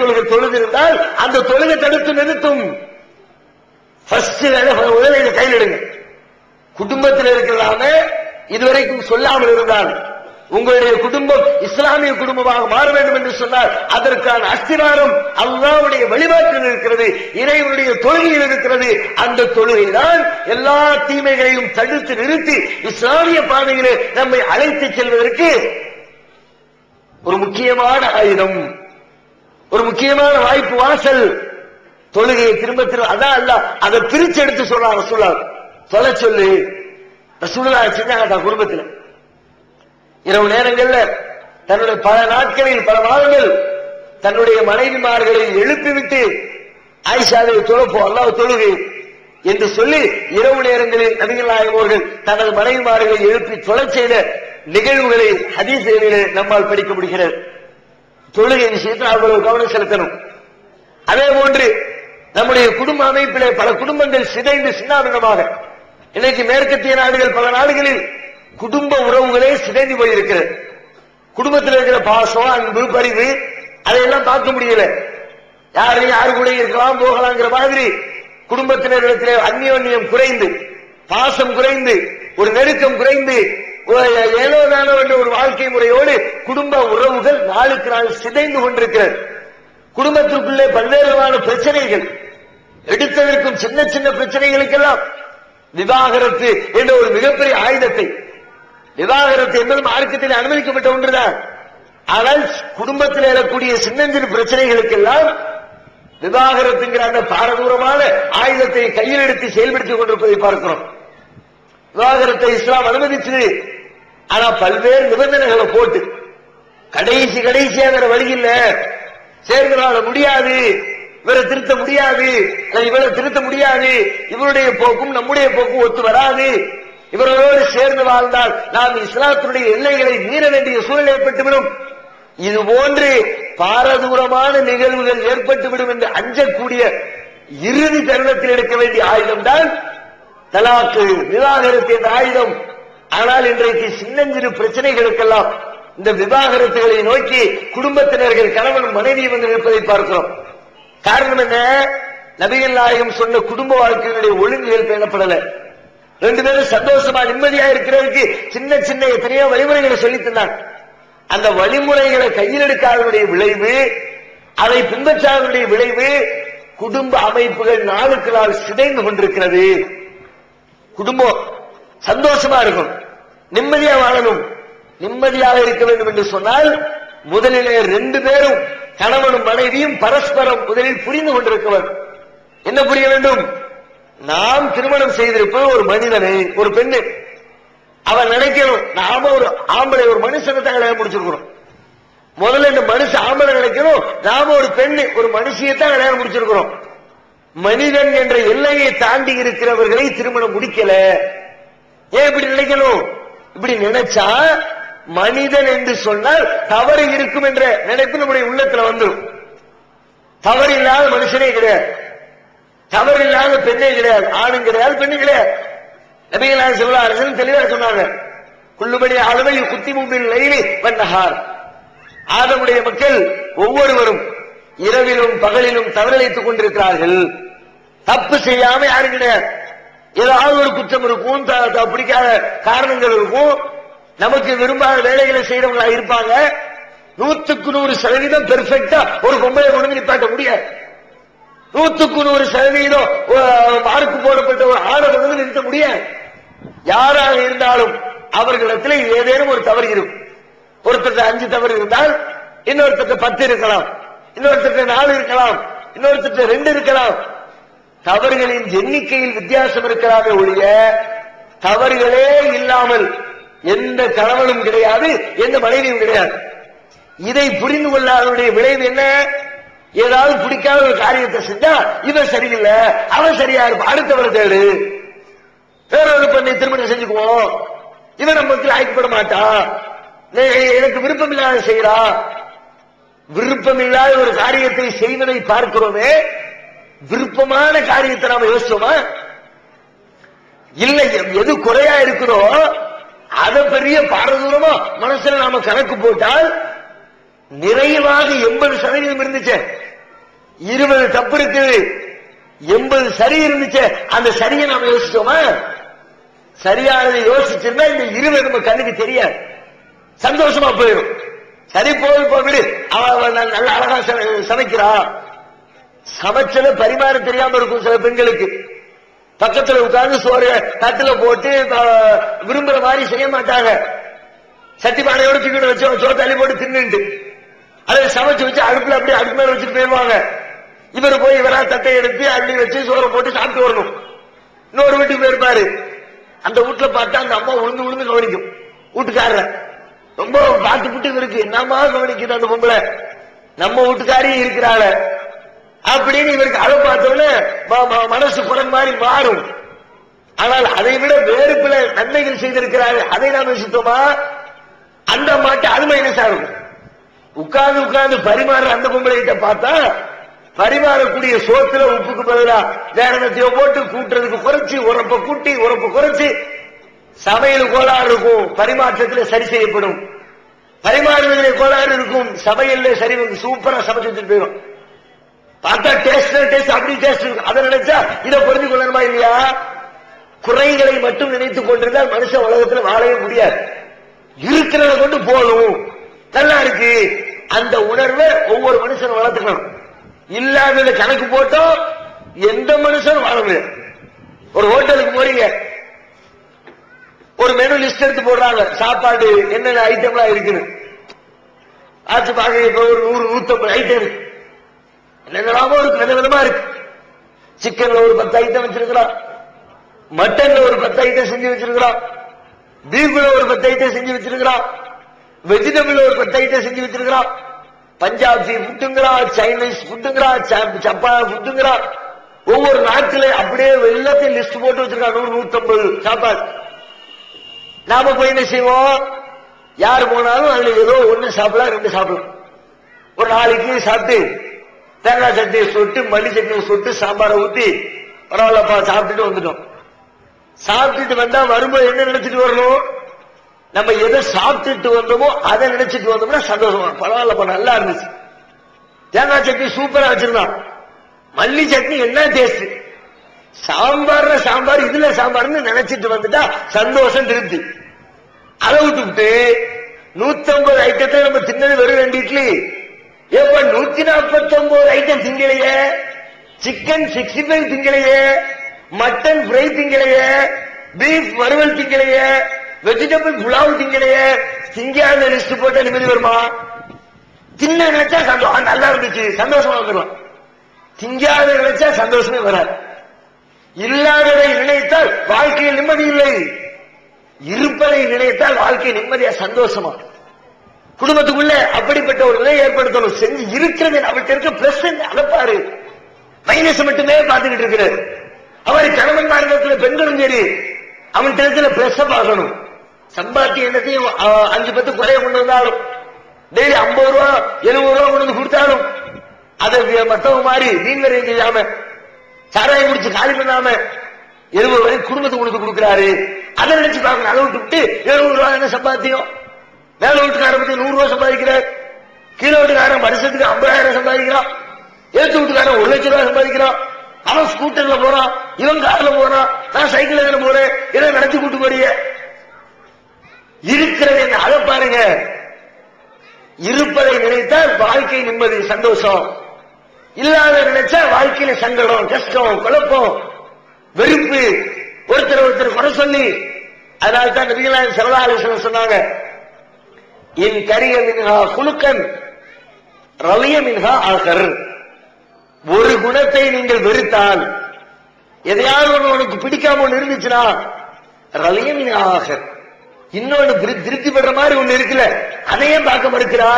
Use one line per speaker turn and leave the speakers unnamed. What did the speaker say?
தொழுகை தொழுதிருந்தால் அந்த தொழுகை தடுத்து நிறுத்தும். உதவியை கையில் எடுங்க குடும்பத்தில் இருக்கிறதாம இதுவரைக்கும் சொல்லாமல் இருந்தால் உங்களுடைய குடும்பம் இஸ்லாமிய குடும்பமாக மாற வேண்டும் என்று சொன்னால் அதற்கான அஸ்திவாரம் அல்லாவுடைய வழிபாட்டில் இருக்கிறது இறைவனுடைய தொழுகையில் இருக்கிறது. அந்த தொழுகை தான் எல்லா தீமைகளையும் தடுத்து நிறுத்தி இஸ்லாமிய பாதையிலே நம்மை அழைத்து செல்வதற்கு ஒரு முக்கியமான ஆயுதம். ஒரு முக்கியமான வாய்ப்பு வாசல் தொழுகையை திரும்ப திரும்ப அதான் அல்ல அதை பிரிச்சு எடுத்து சொல்றான் சொல்லார் சொல்ல. சொல்லு ரசூலுல்லா செஞ்சாங்க? தான் குடும்பத்தில். இரவு நேரங்கள்ல தன்னுடைய பல நாட்களில் பல மாதங்கள் தன்னுடைய மனைவிமார்களை எழுப்பிவிட்டு ஆயிஷாவை தொழுப்போ அல்லாஹ் தொழுகை என்று சொல்லி இரவு நேரங்களில் நபிகள் நாயகம் தனது மனைவிமார்களை எழுப்பி தொலை செய்த நிகழ்வுகளை ஹதீஸ் நம்மால் படிக்க முடிகிறது. தொழுகை விஷயத்தில் அவ்வளவு கவனம் செலுத்தணும். அதே போன்று நம்முடைய குடும்ப அமைப்பிலே பல குடும்பங்கள் சிதைந்து சின்னாபின்னமாக இன்னைக்கு மேற்கத்திய நாடுகள் பல நாடுகளில் குடும்ப உறவுகளே சிதைந்து போயிருக்கிறது. குடும்பத்தில் இருக்கிற பாசம் அன்பு பரிவு அதையெல்லாம் பார்க்க முடியல. யாரையும் யாரு கூட இருக்கலாம் போகலாங்கிற மாதிரி குடும்பத்தினரிடத்திலே அந்யோன்யம் குறைந்து பாசம் குறைந்து ஒரு நெருக்கம் குறைந்து ஏனோ தானோ என்ற ஒரு வாழ்க்கை முறையோடு குடும்ப உறவுகள் நாளுக்கு நாள் சிதைந்து கொண்டிருக்கிறது. குடும்பத்திற்குள்ளே பல்வேறு விதமான பிரச்சனைகள் எடுத்ததற்கும் சின்ன சின்ன பிரச்சனைகளுக்கெல்லாம் விவாகரத்து என்ற ஒரு மிகப்பெரிய ஆயுதத்தை விவாகரத்து என்பது மார்க்கத்தில் அனுமதிக்கப்பட்ட ஒன்றுதான். ஆனால் குடும்பத்தில் எழக்கூடிய சின்னஞ்சிறு பிரச்சனைகளுக்கெல்லாம் விவாகரத்துங்கிற அந்த பாரதூரமான ஆயுதத்தை கையில் எடுத்து செயல்படுத்திக் கொண்டிருப்பதை பார்க்கிறோம். விவாகரத்தை இஸ்லாம் அனுமதிச்சது ஆனா பல்வேறு நிபந்தனைகளை போட்டு கடைசி கடைசியா வேற வழி இல்ல சேர்ந்தனால முடியாது இவரை திருத்த முடியாது இவரை திருத்த முடியாது இவருடைய போக்கும் நம்முடைய போக்கும் ஒத்து வராது. இவர்களோடு சேர்ந்து வாழ்ந்தால் நாம் இஸ்லாத்தினுடைய எல்லைகளை மீற வேண்டிய சூழ்நிலை ஏற்பட்டுவிடும். இது போன்று பாரதூரமான நிகழ்வுகள் ஏற்பட்டுவிடும் என்று அஞ்சக்கூடிய இறுதி தருணத்தில் எடுக்க வேண்டிய ஆயுதம் தான் தலாக்கு. நிராகரித்த ஆயுதம். ஆனால் இன்றைக்கு சின்னஞ்சிறு பிரச்சனைகளுக்கெல்லாம் இந்த விவாகரத்துகளை நோக்கி குடும்பத்தினர்கள் கணவன் மனைவி வந்து நிற்பதை பார்க்கிறோம். காரணம் என்ன? நபிகள் நாயகம் சொன்ன குடும்ப வாழ்க்கையினுடைய ஒழுங்குகள் பேணப்படல. ரெண்டு பேரும் சந்தோஷமா நிம்மதியா இருக்கிறதுக்கு சின்ன சின்ன எத்தனையோ வழிமுறைகளை சொல்லி தந்தாங்க. அந்த வழிமுறைகளை கையில் எடுக்காதனுடைய விளைவு அதை பின்பற்றாதனுடைய விளைவு குடும்ப அமைப்புகள் நாளுக்கு நாள் சிதைந்து கொண்டிருக்கிறது. குடும்பம் சந்தோஷமா இருக்கும். நிம்மதியா வாழணும். நிம்மதியாக இருக்க வேண்டும் என்று சொன்னால் முதலிலே ரெண்டு பேரும் கணவனும் மனைவியும் பரஸ்பரம் முதலில் புரிந்து கொண்டிருக்கவர் என்ன புரிய வேண்டும்? நாம் திருமணம் செய்திருப்பது ஒரு மனிதனை ஒரு பெண்ணு. அவன் நினைக்கணும் நாம ஒரு ஆம்பளை ஒரு மனுஷனை தான் கல்யாணம் முடிச்சிருக்கிறோம் முதல்ல இந்த மனுஷன் ஆம்பளை நினைக்கணும் நாம ஒரு பெண்ணு ஒரு மனுஷியை தான் கல்யாணம் முடிச்சிருக்கிறோம். மனிதன் என்ற எல்லையை தாண்டி இருக்கிறவர்களை திருமணம் முடிக்கல. ஏன் இப்படி நினைக்கணும்? இப்படி நினைச்சா மனிதன் என்று சொன்னால் தவறு இருக்கும் என்ற நினைப்பு நம்முடைய உள்ளத்துல வந்துடும் தவறு இல்லாத மனுஷனே கிடையாது. தவறு இல்லாத பெண்ணே கிடையாது. ஆணும் கிடையாது பெண்ணும் கிடையாது. நபிகள் சிவலா அரசன் தெளிவா சொன்னாங்க. குள்ளுபடி அளவையில் குத்தி முன்பில் லைலி வண்ணஹார் ஆதமுடைய மக்கள் ஒவ்வொருவரும் இரவிலும் பகலிலும் தவறளித்துக் கொண்டிருக்கிறார்கள். தப்பு செய்யாம யாரும் கிடையாது. ஏதாவது ஒரு குற்றம் இருக்கும் த- த- பிடிக்காத காரணங்கள் இருக்கும். நமக்கு விரும்பாத வேலைகளை செய்யறவங்களா இருப்பாங்க. நூத்துக்கு நூறு சதவீதம் பெர்ஃபெக்டா ஒரு பொம்பளை கொண்டு நிப்பாட்ட முடியாது. நூத்துக்கு நூறு சதவீதம் மார்க்கு போடப்பட்ட ஒரு ஆடை கொண்டு வந்து நிறுத்த முடியாது. யாராக இருந்தாலும் அவர்களிடத்தில் ஏதேனும் ஒரு தவறு இருக்கும். ஒருத்தருக்கு அஞ்சு தவறு இருந்தால் இன்னொருத்தருக்கு பத்து இருக்கலாம். இன்னொருத்தருக்கு நாலு இருக்கலாம். இன்னொருத்தருக்கு ரெண்டு இருக்கலாம். தவறுகளின் எண்ணிக்கையில் வித்தியாசம் இருக்கிறாரே ஒழிய தவறுகளே இல்லாமல் எந்த கணவனும் கிடையாது எந்த மனைவியும் கிடையாது. இதை புரிந்து கொள்ளாதவருடைய விளைவு என்ன? ஏதாவது பிடிக்காத ஒரு காரியத்தை செஞ்சா இவன் சரியில்லை அவன் சரியா இருப்பான் அடுத்தவரை தேடு. வேற ஒரு பெண்ணை திருமணம் செஞ்சுக்குவோம். இவன் நமக்கு ஆய்க்கப்பட மாட்டான். எனக்கு விருப்பம் இல்லாத செய்யறான் விருப்பம் இல்லாத ஒரு காரியத்தை செய்வதை பார்க்கிறோமே விருப்பமான காரியத்தை நாம யோசிச்சோமா? இல்லை எது குறையா இருக்குதோ அதை பெரிய பாரதூரமா மனசுல நாம கணக்கு போட்டால் நிறைவாக எண்பது சதவீதம் இருந்துச்சு. இருபது தப்பு இருக்குது. எண்பது சரி இருந்துச்சு. அந்த சரியை நாம யோசிச்சோமா? சரியானதை யோசிச்சிருந்தா இந்த இருபது நம்ம கண்ணுக்கு தெரியாது. சந்தோஷமா போயிடும். சரி போய் போய் விடு அவ நல்ல அழகா ச- சமைக்கிறா. சமைச்சல பரிமாற தெரியாம இருக்கும் சில பெண்களுக்கு. பக்கத்துல உட்கார்ந்து சோறு தட்டுல போட்டு விரும்புற மாதிரி செய்ய மாட்டாங்க. சட்டி பானையோட தூக்கிட்டு வச்சு சோறு தள்ளி போட்டு தின்னுட்டு. அதை சமைச்சு வச்சு அடுப்புல அப்படியே அடுப்பு மேல வச்சுட்டு போயிருவாங்க இவர் போய் இவரா தட்டை எடுத்து அள்ளி வச்சு சோறை போட்டு சாப்பிட்டு வரணும். இன்னொரு வீட்டுக்கு போயிருப்பாரு. அந்த வீட்டுல பார்த்தா அந்த அம்மா உளுந்து உளுந்து கவனிக்கும். வீட்டுக்காரர். ரொம்ப பாட்டு புட்டு இருக்கு என்னமா கவனிக்குது அந்த பொம்பளை? நம்ம வீட்டுக்காரையும் இருக்கிறாள. அப்படின்னு இவருக்கு அதை பார்த்தோன்னே மனசு குடம் மாதிரி மாறும். ஆனால் அதை விட வேறு பல நன்மைகள் செய்திருக்கிறார்கள். அதை நாம் யோசித்தோமா? அந்த மாட்டு அது மைனஸ் ஆகும். உட்கார்ந்து உட்கார்ந்து பரிமாற அந்த பொம்பளை கிட்ட பார்த்தா பரிமாறக்கூடிய சோத்துல உப்புக்கு பதிலா வேற என்னத்தையோ போட்டு கூட்டுறதுக்கு குறைச்சு உரப்ப கூட்டி உரப்ப குறைச்சு சமையல் கோளாறு இருக்கும். பரிமாற்றத்துல சரி செய்யப்படும். பரிமாறுவதிலே கோளாறு இருக்கும். சமையல்ல சரி வந்து சூப்பரா சமைச்சு போயிடும் பார்த்தா டேஸ்ட் டேஸ்ட் அப்படி டேஸ்ட் இருக்கும் அதை நினைச்சா இதை புரிஞ்சு கொள்ளணுமா இல்லையா? குறைகளை மட்டும் நினைத்துக் கொண்டிருந்தால் மனுஷன் உலகத்துல வாழவே முடியாது. இருக்கிறத கொண்டு போகணும். நல்லா இருக்கு. அந்த உணர்வை ஒவ்வொரு மனுஷனும் வளர்த்துக்கணும். இல்லாதத கணக்கு போட்டோம் எந்த மனுஷனும் வாழ முடியாது. ஒரு ஹோட்டலுக்கு போறீங்க. ஒரு மெனு லிஸ்ட் எடுத்து போடுறாங்க. சாப்பாடு என்னென்ன ஐட்டம்லாம் இருக்குன்னு. ஆச்சு பாக்க இப்ப ஒரு நூறு நூத்தம்பது ஐட்டம் இருக்கு. என்னென்னலாமோ இருக்கு வித விதமா இருக்கு. சிக்கன்ல ஒரு பத்து ஐட்டம் வச்சிருக்கிறான். மட்டன்ல ஒரு பத்து ஐட்டம் செஞ்சு வச்சிருக்கிறான். பீஃப்ல ஒரு பத்து ஐட்டம் செஞ்சு வச்சிருக்கிறான். வெஜிடபிள் ஒரு பத்து ஐட்டம் செஞ்சு வச்சிருக்கிறான். பஞ்சாபி ஃபுட்டுங்கிறா சைனீஸ் ஃபுட்டுங்கிறா சப்பா ஃபுட்டுங்கிறா ஒவ்வொரு நாட்டுல அப்படியே எல்லாத்தையும் லிஸ்ட் போட்டு வச்சிருக்காங்க நூறு நூத்தம்பது சாப்பாடு. நாம போய் என்ன செய்வோம்? யார் போனாலும் அதுல ஏதோ ஒண்ணு சாப்பிடலாம் ரெண்டு சாப்பிடலாம். ஒரு நாளைக்கு சாப்பிட்டு தேங்காய் சட்னியை சுட்டு மல்லி சட்னியை சுட்டு சாம்பாரை ஊத்தி பரவாயில்லப்பா சாப்பிட்டுட்டு வந்துட்டோம். சாப்பிட்டுட்டு வந்தா வரும்போது என்ன நினைச்சிட்டு வரணும்? நம்ம எதை சாப்பிட்டுட்டு வந்தோமோ அதை நினைச்சிட்டு வந்தோம்னா சந்தோஷமா பரவாயில்லப்பா நல்லா இருந்துச்சு. தேங்காய் சட்னி சூப்பரா வச்சிருந்தான். மல்லி சட்னி என்ன டேஸ்ட் சாம்பார் சாம்பார் இதுல சாம்பார்னு நினைச்சிட்டு வந்துட்டா சந்தோஷம் திருப்தி. அதை விட்டுவிட்டு நூத்தம்பது ஐட்டத்தை நம்ம தின்னது வெறும் ரெண்டு இட்லி. எப்ப நூத்தி நாற்பத்தி ஒன்பது ஐட்டம் திங்கலையே சிக்கன் சிக்ஸ்டி ஃபைவ் திங்கலையே மட்டன் ஃப்ரை திங்கலையே பீஃப் வறுவல் திங்கலையே வெஜிடபிள் புலாவ் திங்கலையே திங்காத லிஸ்ட் போட்டா நிம்மதி வருமா? தின்ன நினைச்சா சந்தோஷம் நல்லா இருந்துச்சு. சந்தோஷமா வந்துடும் திங்காத நினைச்சா சந்தோஷமே வராது. இல்லாததை நினைத்தால் வாழ்க்கையில் நிம்மதி இல்லை. இருப்பதை நினைத்தால் வாழ்க்கை நிம்மதியா சந்தோஷமா? குடும்பத்துக்குள்ள அப்படிப்பட்ட ஒரு நிலையை ஏற்படுத்தணும். செஞ்சு இருக்கிறது அவர்கிட்ட இருக்க பிளஸ் அதை மைனஸ் மட்டுமே பார்த்துக்கிட்டு இருக்கிறார். அவர் கணவன் மார்க்கத்துல பெண்களும் சரி அவன் இடத்துல பிளஸ் பார்க்கணும். சம்பாத்திய எண்ணத்தையும் அஞ்சு பத்து குறைய கொண்டு வந்தாலும் டெய்லி ஐம்பது ரூபா எழுபது ரூபா கொண்டு வந்து கொடுத்தாலும் அதை வி- மத்தவங்க மாதிரி மீன் செய்யாம சாராயம் குடிச்சு காலி பண்ணாம எழுபது வரைக்கும் குடும்பத்துக்கு கொடுத்து கொடுக்குறாரு. அதை நினைச்சு பார்க்கணும். அதை விட்டு எழுபது ரூபா என்ன சம்பாத்தியம்? மேல வீட்டுக்காரன் பத்தி நூறு ரூபாய் சம்பாதிக்கிறார். கீழே வீட்டுக்காரன் வருஷத்துக்கு ஐம்பதாயிரம் சம்பாதிக்கிறான். ஏத்து வீட்டுக்காரன் ஒரு லட்சம் ரூபாய் சம்பாதிக்கிறான். அவன் ஸ்கூட்டர்ல போறான். இவன் கார்ல போறான். நான் சைக்கிள் தானே போறேன். இதை நடத்தி கூட்டு போறிய? இருக்கிறது என்ன அதை பாருங்க. இருப்பதை நினைத்தால் வாழ்க்கை நிம்மதி சந்தோஷம். இல்லாத நினைச்சா வாழ்க்கையில சங்கடம் கஷ்டம் குழப்பம் வெறுப்பு. ஒருத்தர் ஒருத்தர் குறை சொல்லி அதனால தான் நபிகளாயம் சரதாலேஸ்வரர் சொன்னாங்க என் கரிய மின்ஹா குலுக்கன் ரலிய மின்ஹா ஆகர். ஒரு குணத்தை நீங்கள் வெறுத்தால் எதையாவது ஒன்று உனக்கு பிடிக்காம ஒன்று இருந்துச்சுன்னா ரலிய ஆகர். இன்னொன்னு திரு- திருப்தி படுற மாதிரி ஒண்ணு இருக்குல்ல அதையே பார்க்க மறுக்கிறார்